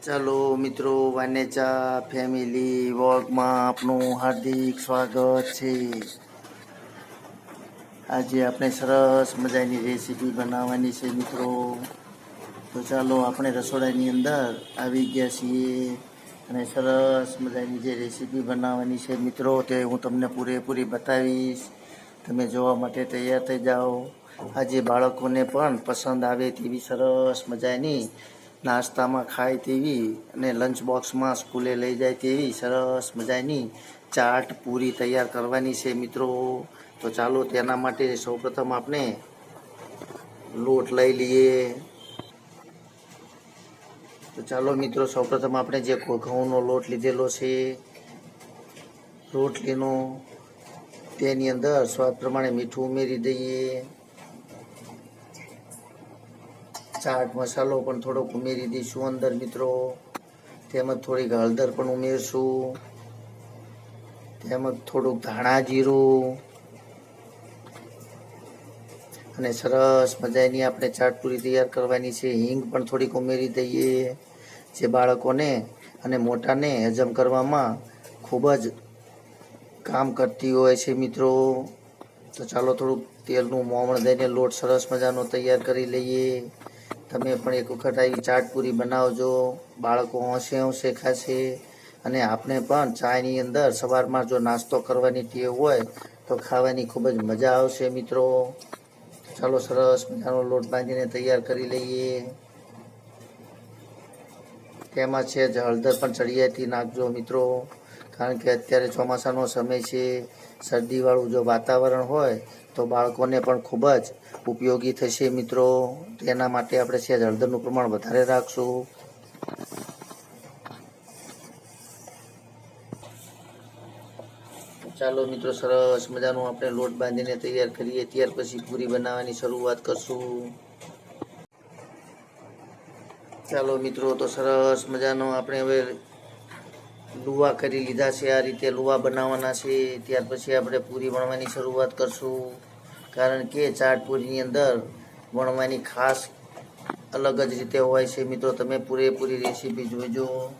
ચાલો મિત્રો, વાનેચા ફેમિલી વોગમાં આપનું હાર્દિક સ્વાગત છે. આજે આપણે સરસ મજાની રેસીપી બનાવવાની છે મિત્રો. તો ચાલો આપણે રસોડાની અંદર આવી ગયા છીએ અને સરસ મજાની જે રેસીપી બનાવવાની છે મિત્રો, તે હું તમને પૂરેપૂરી બતાવીશ. તમે જોવા માટે તૈયાર થઈ જાઓ. આજે બાળકોને પણ પસંદ આવે તેવી સરસ મજાની નાસ્તામાં ખાય તેવી અને લંચ બોક્સમાં સ્કૂલે લઈ જાય તેવી સરસ મજાની ચાટ પૂરી તૈયાર કરવાની છે મિત્રો. તો ચાલો તેના માટે સૌપ્રથમ આપણે લોટ લઈ લઈએ. તો ચાલો મિત્રો, સૌપ્રથમ આપણે જે ઘઉંનો લોટ લીધેલો છે, રોટલીનો, તેની અંદર સ્વાદ પ્રમાણે મીઠું ઉમેરી દઈએ. ચાટ મસાલો પણ થોડોક ઉમેરી દઈશું અંદર, મિત્રો. તેમજ થોડીક હળદર પણ ઉમેરશું. તેમજ થોડુંક ધાણા જીરું. અને સરસ મજાની આપણે ચાટ પૂરી તૈયાર કરવાની છે. હિંગ પણ થોડીક ઉમેરી દઈએ જે બાળકોને અને મોટાને હજમ કરવામાં ખૂબ જ કામ કરતી હોય છે, મિત્રો. તો ચાલો થોડુંક તેલનું મોમણ દઈને લોટ સરસ મજાનો તૈયાર કરી લઈએ. તમે પણ એક વખત આવી ચાટ પૂરી બનાવજો. બાળકો હોંશે હોંશે ખાશે. અને આપણે પણ ચાયની અંદર સવારમાં જો નાસ્તો કરવાની ટેવ હોય, તો ખાવાની ખૂબ જ મજા આવશે મિત્રો. ચાલો સરસ મજાનો લોટ બાંધીને તૈયાર કરી લઈએ. તેમાં છે હળદર પણ ચડિયાતી નાખજો મિત્રો. કારણ કે અત્યારે ચોમાસાનો સમય છે, શરદીવાળું જો વાતાવરણ હોય, તો બાળકોને પણ ખૂબ જ ઉપયોગી થશે મિત્રો. તેના માટે આપણે છે હળદરનું પ્રમાણ વધારે રાખશું. ચાલો મિત્રો, સરસ મજાનું આપણે લોટ બાંધીને તૈયાર કરીએ. ત્યાર પછી પૂરી બનાવવાની શરૂઆત કરશું. ચાલો મિત્રો, તો સરસ મજાનો આપણે હવે લુવા કરી લીધા છે, આ રીતે લુવા બનાવવાના છે. ત્યાર પછી આપણે પૂરી વણવાની શરૂઆત કરશું. કારણ કે ચાટ પૂરીની અંદર વણવાની ખાસ અલગ જ રીતે હોય છે. મિત્રો, તમે પૂરેપૂરી રેસીપી જોજો.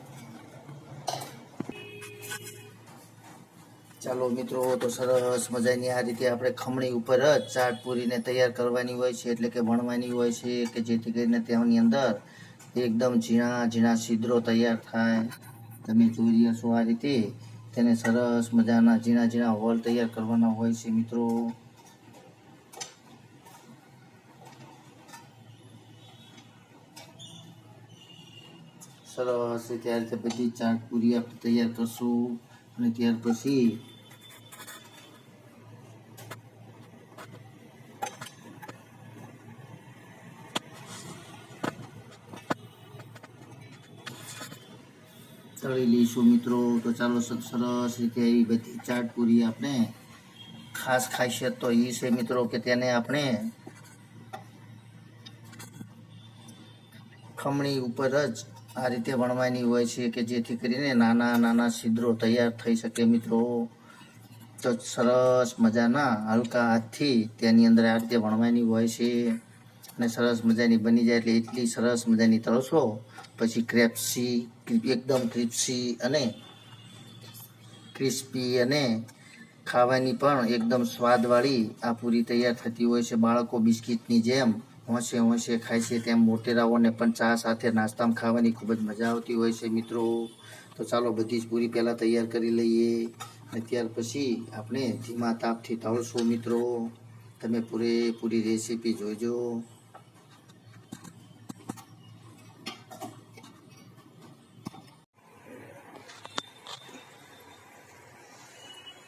ચાલો, મિત્રો, તો સરસ મજાની આ રીતે આપણે ખમણી ઉપર જ ચાટ પૂરીને તૈયાર કરવાની હોય છે. એટલે કે વણવાની હોય છે, કે જેથી કરીને તેની અંદર એકદમ ઝીણા ઝીણા છિદ્રો તૈયાર થાય. તમે જોઈ રહ્યા છો આ રીતે તેને સરસ મજાના ઝીણા ઝીણા હોલ તૈયાર કરવાના હોય છે મિત્રો. સરસ રીતે આ રીતે બધી ચાટ પૂરી આપણે તૈયાર કરશું અને ત્યાર પછી તળી લઈશું મિત્રો. તો ચાલો સરસ રીતે એવી બધી ચાટપુરી આપણે ખાસ ખાસિયત તો એ છે મિત્રો કે તેને આપણે ખમણી ઉપર જ આ રીતે વણવાની હોય છે કે જેથી કરીને નાના નાના છિદ્રો તૈયાર થઈ શકે મિત્રો. તો સરસ મજાના હલકા હાથથી તેની અંદર આ રીતે વણવાની હોય છે. અને સરસ મજાની બની જાય એટલે એટલી સરસ મજાની તળશો પછી ક્રેપ્સી એકદમ ક્રિપ્સી અને ક્રિસ્પી અને ખાવાની પણ એકદમ સ્વાદવાળી આ પૂરી તૈયાર થતી હોય છે. બાળકો બિસ્કિટની જેમ હોંશે હોંશે ખાય છે તેમ મોટેરાઓને પણ ચા સાથે નાસ્તામાં ખાવાની ખૂબ જ મજા આવતી હોય છે મિત્રો. તો ચાલો બધી જ પૂરી પહેલાં તૈયાર કરી લઈએ અને ત્યાર પછી આપણે ધીમા તાપથી તળશું મિત્રો. તમે પૂરેપૂરી રેસીપી જોજો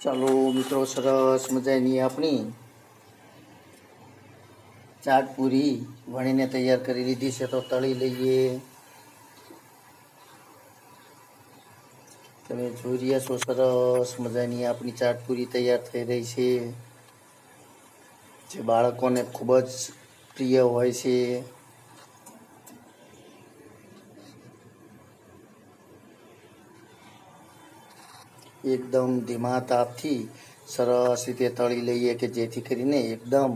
ચાલો મિત્રો, સરસ મજાની આપણી ચાટ પૂરી વણીને તૈયાર કરી લીધી છે, તો તળી લઈએ. તમે જોઈ રહ્યા છો, સરસ મજાની આપણી ચાટ પૂરી તૈયાર થઈ રહી છે. જે બાળકોને ખૂબ જ પ્રિય હોય છે. એકદમ ધીમા તાપથી સરસ રીતે તળી લઈએ કે જેથી કરીને એકદમ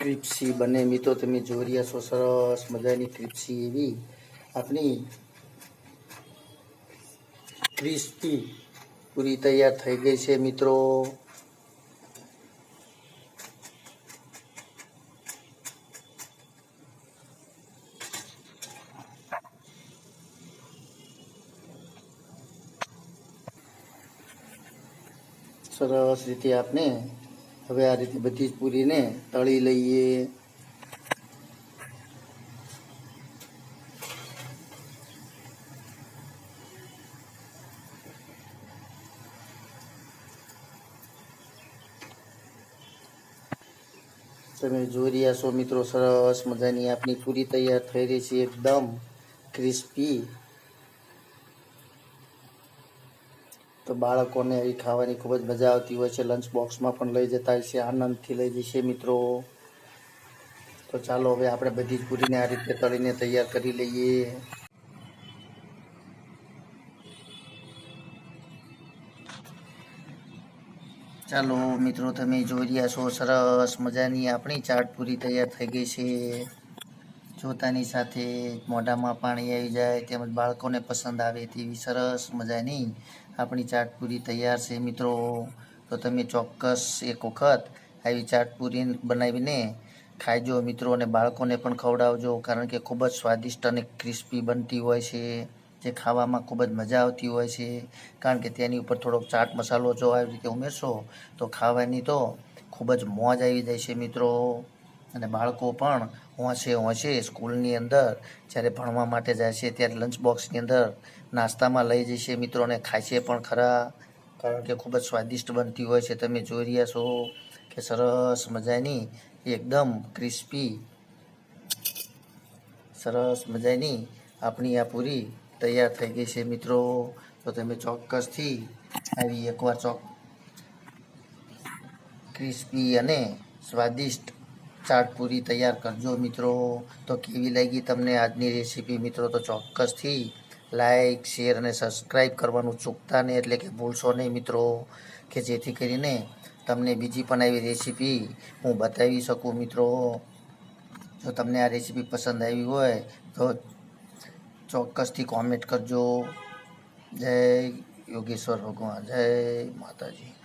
ક્રિપ્સી બને. મિત્રો, તમે જોઈ રહ્યા છો, સરસ મજાની ક્રિપ્સી એવી આપણી ક્રિસ્પી પૂરી તૈયાર થઈ ગઈ છે, મિત્રો. સરસ રીતે આપણે હવે આ રીતે બધી જ પૂરીને તળી લઈએ. તમે જોઈ રહ્યા છો મિત્રો, સરસ મજાની આપણી પૂરી તૈયાર થઈ રહી છે, એકદમ ક્રિસ્પી તો બાળકોને એ ખાવાની ખૂબ જ મજા આવતી હોય છે. લંચ બોક્સમાં પણ લઈ જતા હોય છે, આનંદથી લઈ જશે મિત્રો. તો ચાલો હવે આપણે બધી જ પૂરીને આ રીતે તળીને તૈયાર કરી લઈએ. ચાલો મિત્રો, તમે જોઈ રહ્યા છો, સરસ મજાની આપણી ચાટ પૂરી તૈયાર થઈ ગઈ છે. જોતાની સાથે મોઢામાં પાણી આવી જાય, તેમજ બાળકોને પસંદ આવે તેવી સરસ મજાની આપણી ચાટપુરી તૈયાર છે. મિત્રો, તો તમે ચોક્કસ એક વખત આવી ચાટપૂરી બનાવીને ખાઈજો મિત્રો અને બાળકોને પણ ખવડાવજો, કારણ કે ખૂબ જ સ્વાદિષ્ટ અને ક્રિસ્પી બનતી હોય છે, જે ખાવામાં ખૂબ જ મજા આવતી હોય છે. કારણ કે તેની ઉપર થોડોક ચાટ મસાલો જો આવી રીતે ઉમેરશો, તો ખાવાની તો ખૂબ જ મોજ આવી જાય છે મિત્રો. અને બાળકો પણ હોંશે હોંશે સ્કૂલની અંદર જ્યારે ભણવા માટે જાય છે ત્યારે લંચ બોક્સની અંદર નાસ્તામાં લઈ જશે. મિત્રોને ખાય છે પણ ખરા, કારણ કે ખૂબ જ સ્વાદિષ્ટ બનતી હોય છે. તમે જોઈ રહ્યા છો કે સરસ મજાની, એકદમ ક્રિસ્પી સરસ મજાની આપણી આ પૂરી તૈયાર થઈ ગઈ છે મિત્રો. તો તમે ચોક્કસથી આવી એકવાર ચોક ક્રિસ્પી અને સ્વાદિષ્ટ ચાટ પૂરી તૈયાર કરજો મિત્રો. તો કેવી લાગી તમને આજની રેસીપી મિત્રો, તો ચોક્કસથી લાઇક શેર અને સબસ્ક્રાઈબ કરવાનું ચૂકતા નહીં, એટલે કે ભૂલશો નહીં મિત્રો. કે જેથી કરીને તમને બીજી પણ આવી રેસીપી હું બતાવી શકું મિત્રો. જો તમને આ રેસીપી પસંદ આવી હોય, તો ચોક્કસથી કોમેન્ટ કરજો. જય યોગેશ્વર ભગવાન. જય માતાજી.